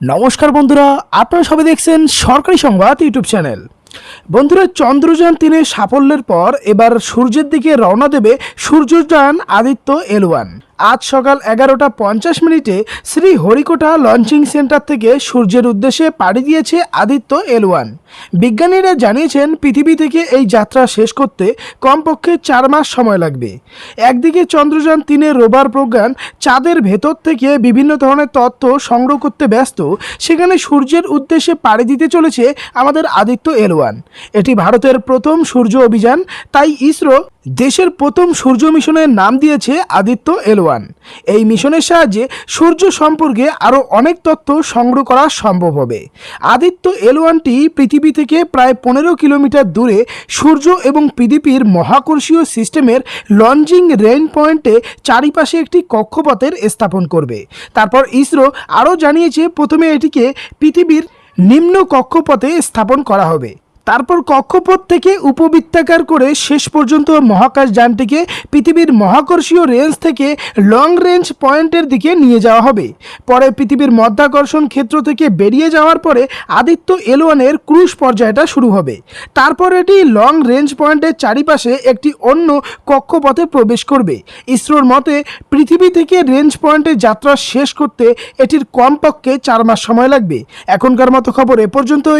নমস্কার বন্ধুরা, আপনারা সবাই দেখছেন সরকারি সংবাদ ইউটিউব চ্যানেল। বন্ধুরা, চন্দ্রযান তিনের সাফল্যের পর এবার সূর্যের দিকে রওনা দেবে সূর্যযান আদিত্য এল ওয়ান। আজ সকাল এগারোটা পঞ্চাশ মিনিটে শ্রী হরিকোটা লঞ্চিং সেন্টার থেকে সূর্যের উদ্দেশ্যে পাড়ি দিয়েছে আদিত্য এল ওয়ান বিজ্ঞানীরা জানিয়েছেন, পৃথিবী থেকে এই যাত্রা শেষ করতে কমপক্ষে চার মাস সময় লাগবে। একদিকে চন্দ্রযান তিনের রোবার প্রজ্ঞান চাঁদের ভেতর থেকে বিভিন্ন ধরনের তথ্য সংগ্রহ করতে ব্যস্ত, সেখানে সূর্যের উদ্দেশ্যে পাড়ি দিতে চলেছে আমাদের আদিত্য এল ওয়ান এটি ভারতের প্রথম সূর্য অভিযান, তাই ইসরো দেশের প্রথম সূর্য মিশনের নাম দিয়েছে আদিত্য এলওয়ান। এই মিশনের সাহায্যে সূর্য সম্পর্কে আরও অনেক তথ্য সংগ্রহ করা সম্ভব হবে। আদিত্য এল ওয়ানটি পৃথিবী থেকে প্রায় পনেরো কিলোমিটার দূরে সূর্য এবং পৃথিবীর মহাকর্ষীয় সিস্টেমের লঞ্চিং রেঞ্জ পয়েন্টে চারিপাশে একটি কক্ষপথের স্থাপন করবে। তারপর ইসরো আরও জানিয়েছে, প্রথমে এটিকে পৃথিবীর নিম্ন কক্ষপথে স্থাপন করা হবে। তারপর কক্ষপথ থেকে উপবৃত্তাকার করে শেষ পর্যন্ত মহাকাশ যানটিকে পৃথিবীর মহাকর্ষীয় রেঞ্জ থেকে লং রেঞ্জ পয়েন্টের দিকে নিয়ে যাওয়া হবে। পরে পৃথিবীর মধ্যাকর্ষণ ক্ষেত্র থেকে বেরিয়ে যাওয়ার পরে আদিত্য এল ক্রুশ পর্যায়টা শুরু হবে। তারপর এটি লং রেঞ্জ পয়েন্টের চারিপাশে একটি অন্য কক্ষপথে প্রবেশ করবে। ইসরোর মতে, পৃথিবী থেকে রেঞ্জ পয়েন্টে যাত্রা শেষ করতে এটির কমপক্ষে চার মাস সময় লাগবে। এখনকার মতো খবর এ পর্যন্তই।